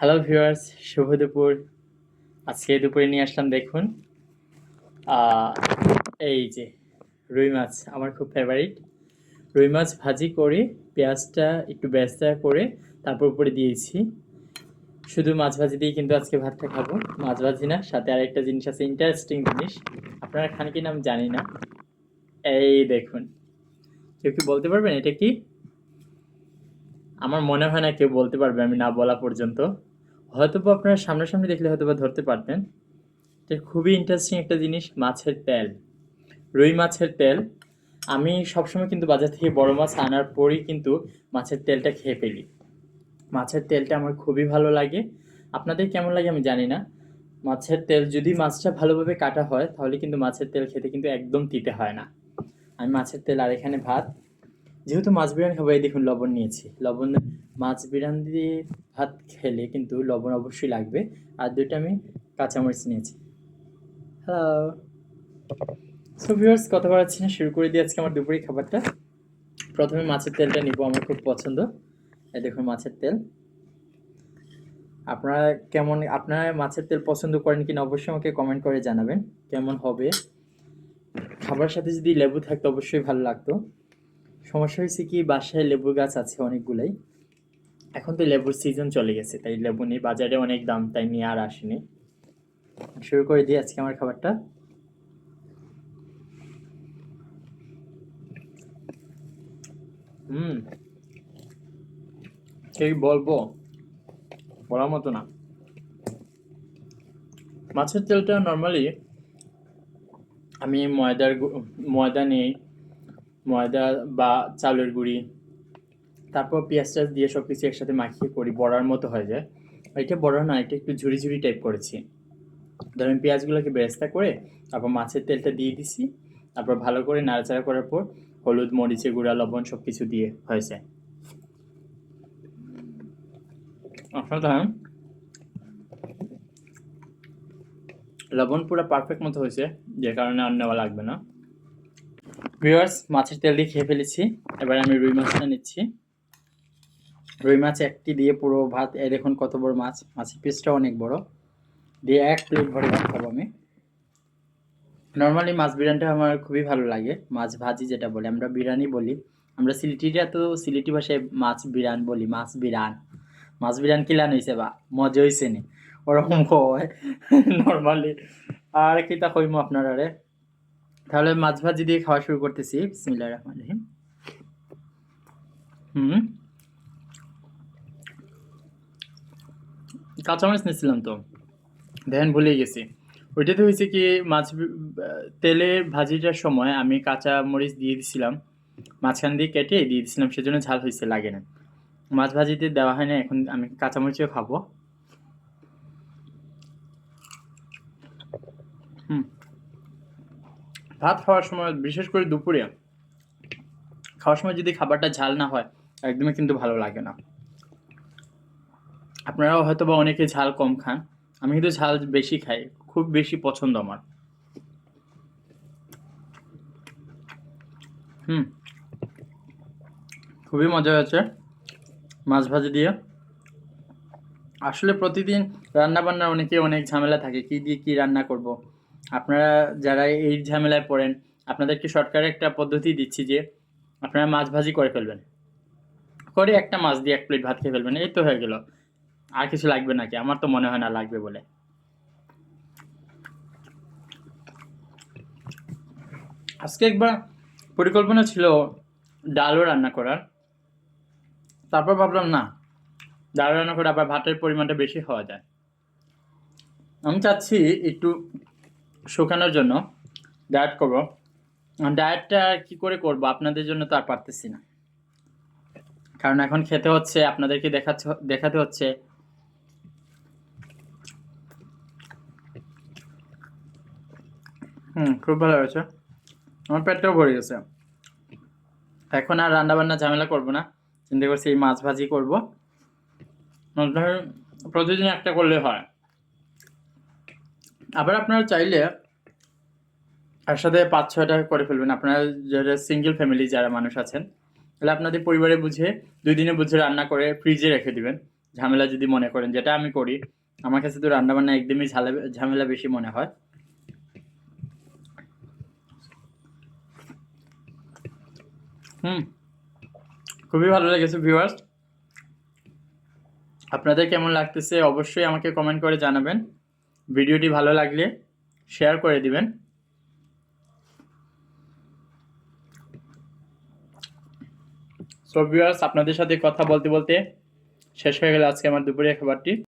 Hello viewers শুভ দুপুর। আজকে দুপুরে নিয়ে আসলাম, দেখুন এই যে রুই মাছ, আমার খুব ফেভারিট রুই মাছ ভাজি করে পেঁয়াজটা একটু ব্যস্তা করে তারপর উপরে দিয়েছি। শুধু মাছ ভাজি দিয়ে কিন্তু আজকে ভাতটা খাব। মাছ ভাজি না, সাথে আরেকটা জিনিস আছে ইন্টারেস্টিং জিনিস। আপনারা খান কি নাম জানি না। এই দেখুন, কেউ কি বলতে পারবেন এটা কি? আমার মনে হয় না কেউ বলতে পারবে, আমি না বলা পর্যন্ত। হয়তো আপনারা সামনাসামনি দেখলে হয়তো বা ধরতে পারতেন এটা খুবই ইন্টারেস্টিং একটা জিনিস, মাছের তেল, রুই মাছের তেল। আমি সবসময় কিন্তু বাজার থেকে বড় মাছ আনার পরই কিন্তু মাছের তেলটা খেয়ে ফেলি। মাছের তেলটা আমার খুবই ভালো লাগে। আপনাদের কেমন লাগে আমি জানি না। মাছের তেল, যদি মাছটা ভালোভাবে কাটা হয়, তাহলে কিন্তু মাছের তেল খেতে কিন্তু একদম তিতে হয় না। আমি মাছের তেল আর এখানে ভাত। যেহেতু মাছ বিরিয়ানি খাব, এই দেখুন লবণ নিয়েছি। লবণ মাছ বিরিয়ানি দিয়ে ভাত খেলে কিন্তু লবণ অবশ্যই লাগবে। আর দুইটা আমি কাঁচামরিচ নিয়েছি। হ্যালো সো ভিউয়ার্স কথা বাড়াচ্ছি না শুরু করে দিয়ে আজকে আমার দুপুরের খাবারটা। প্রথমে মাছের তেলটা নিব, আমার খুব পছন্দ। এই দেখুন মাছের তেল। আপনারা কেমন, আপনারা মাছের তেল পছন্দ করেন কিনা অবশ্যই আমাকে কমেন্ট করে জানাবেন। কেমন হবে? খাবার সাথে যদি লেবু থাকতো অবশ্যই ভালো লাগতো। সমস্যা হয়েছে কি, বাসায় লেবু গাছ আছে অনেকগুলাই। এখন তো লেবুর সিজন চলে গেছে, তাই লেবু নেই বাজারে অনেক দাম, তাই নিয়ে আর আসেনি। শুরু করে দিই আজকে আমার খাবারটা। হুম এই বলব? বলার মতো না। মাছের তেলটা নর্মালি আমি ময়দার ময়দা নেই, ময়দা বা চালের গুঁড়ি তারপর পেঁয়াজ টাজ দিয়ে সব কিছু একসাথে মাখিয়ে করি, বড়ার মতো হয়ে যায়। এটা বড়া না, এটা একটু ঝুড়ি ঝুড়ি টাইপ করেছি। ধরেন পেঁয়াজগুলোকে বেরেস্তা করে তারপর মাছের তেলটা দিয়ে দিছি, তারপর ভালো করে নাড়াচাড়া করার পর হলুদ মরিচে গুঁড়া, লবণ সব কিছু দিয়ে হয়েছে অসাধারণ। লবণ পুরো পারফেক্ট মতো হয়েছে, যে কারণে আর নেওয়া লাগবে না। ভিউয়ার্স মাছের তেল দিয়ে খেয়ে ফেলেছি। এবার আমি রুই মাছটা নিচ্ছি। রুই মাছ একটি দিয়ে পুরো ভাত, এই দেখুন কত বড় মাছ, মাছের পিসটা অনেক বড়। দিয়ে এক প্লেট ভরে ভাত খাব আমি। নর্মালি মাছ বিরিয়ানিটা আমার খুবই ভালো লাগে, মাছ ভাজি যেটা বলি, আমরা বিরিয়ানি বলি। আমরা সিলেটিরা তো সিলেটি ভাষায় মাছ বিরান বলি, মাছ বিরান। মাছ বিরান কিলান হয়েছে বা, মজা হয়েছে নি। ওরকম হয় নর্মালি আর কি তা কইমো আপনারা রে তাহলে মাছ ভাজি দিয়ে খাওয়া শুরু করতেছি, বিসমিল্লাহির রহমানির রহিম। হুম? কাঁচামরিচ নিয়েছিলাম তো। দেখেন ভুলে গেছি। ওইটাতে হয়েছে কি, মাছ তেলে ভাজিটার সময় আমি কাঁচা মরিচ দিয়ে দিছিলাম। মাঝখান দিয়ে কেটে দিয়ে দিছিলাম, সেজন্য ঝাল হয়েছে, লাগে না। মাছ ভাজিতে দেওয়া হয় না, এখন আমি কাঁচামরিচও খাব। হুম। ভাত খাওয়ার সময়, বিশেষ করে দুপুরে, খাওয়ার সময় যদি খাবারটা ঝাল না হয়, একদমই কিন্তু ভালো লাগে না। আপনারাও হয়তো বা অনেকে ঝাল কম খান। আমি কিন্তু ঝাল বেশি খাই, খুব বেশি পছন্দ আমার। হুম। খুবই মজা হয়েছে মাছ ভাজি দিয়ে। আসলে প্রতিদিন রান্না বান্না অনেকে অনেক ঝামেলা থাকে, কি দিয়ে কি রান্না করব। আপনারা যারা এই ঝামেলায় পড়েন, আপনাদেরকে শর্টকাট একটা পদ্ধতি দিচ্ছি যে, আপনারা মাছ ভাজি করে ফেলবেন। করে একটা মাছ দিয়ে এক প্লেট ভাত খেয়ে ফেলবেন, এই তো হয়ে গেল। আর কিছু লাগবে নাকি? আমার তো মনে হয় না লাগবে বলে। আজকে একবার পরিকল্পনা ছিল ডালও রান্না করার। তারপর ভাবলাম, না, ডাল রান্না করে আবার ভাতের পরিমাণটা বেশি হওয়া যায়। আমি চাচ্ছি একটু শুকানোর জন্য ডায়েট করব। ডায়েটটা কি করে করব আপনাদের জন্য তো আর পারতেছি না। কারণ এখন খেতে হচ্ছে, আপনাদেরকে দেখাচ্ছে, দেখাতে হচ্ছে হুম, খুব ভালো হয়েছে। আমার পেটটাও ভরে গেছে। এখন আর রান্না বান্না ঝামেলা করব না। চিন্তা করছি এই মাছ ভাজি করব। প্রতিদিন একটা করলে হয়। আবার আপনারা চাইলে তার সাথে পাঁচ ছয়টা করে ফেলবেন। আপনারা যারা সিঙ্গেল ফ্যামিলি যারা মানুষ আছেন, তাহলে আপনাদের পরিবারে বুঝে দুই দিনে বুঝে রান্না করে ফ্রিজে রেখে দিবেন। ঝামেলা যদি মনে করেন, যেটা আমি করি, আমার কাছে তো রান্নাবান্না একদমই ঝামেলা বেশি মনে হয়। হুম। খুবই ভালো লেগেছে ভিউয়ার্স আপনাদের কেমন লাগতেছে অবশ্যই আমাকে কমেন্ট করে জানাবেন। ভিডিওটি ভালো লাগলে শেয়ার করে দিবেন। সো ভিউয়ার্স আপনাদের সাথে কথা বলতে বলতে শেষ হয়ে গেল আজকে আমার দুপুরের খাবারটি।